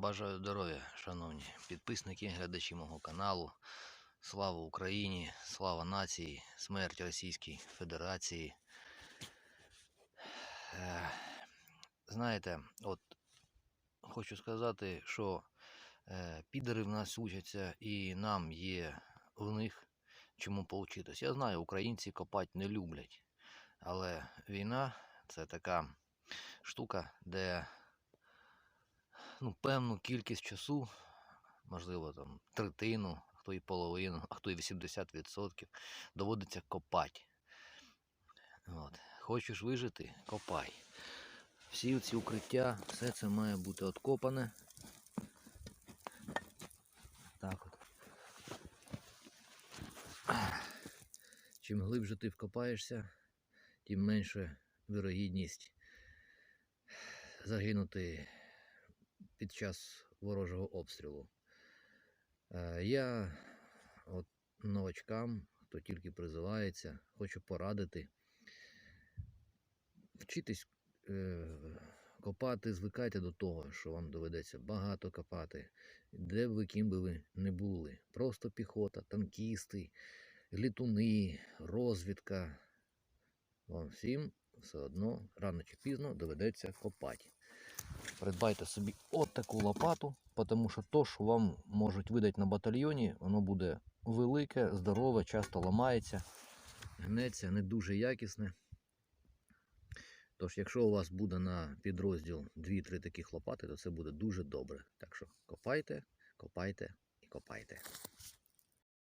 Бажаю здоров'я, шановні підписники, глядачі мого каналу. Слава Україні, слава нації, смерть Російській Федерації. Знаєте, от хочу сказати, що е, підери в нас учаться і нам є в них чому поучитись. Я знаю, українці копати не люблять, але війна це така штука, де ну, певну кількість часу, можливо, там третину, а хто і половину, а хто і 80% доводиться копати. От. Хочеш вижити, копай. Всі ці укриття, все це має бути откопане. Так от. Чим глибше ти вкопаєшся, тим менше вирогідність загинути під час ворожого обстрілу. Е, Я от новачкам, хто тільки призивається, хочу порадити. Вчитись е, копати, звикайте до того, що вам доведеться багато копати, де б ви ким би ви не були. Просто піхота, танкісти, літуни, розвідка. Вам всім все одно рано чи пізно доведеться копати. Придбайте собі от таку лопату, тому що то, що вам можуть видати на батальйоні, воно буде велике, здорове, часто ламається, гнеться, не дуже якісне. Тож, якщо у вас буде на підрозділ 2-3 таких лопати, то це буде дуже добре. Так що копайте, копайте і копайте.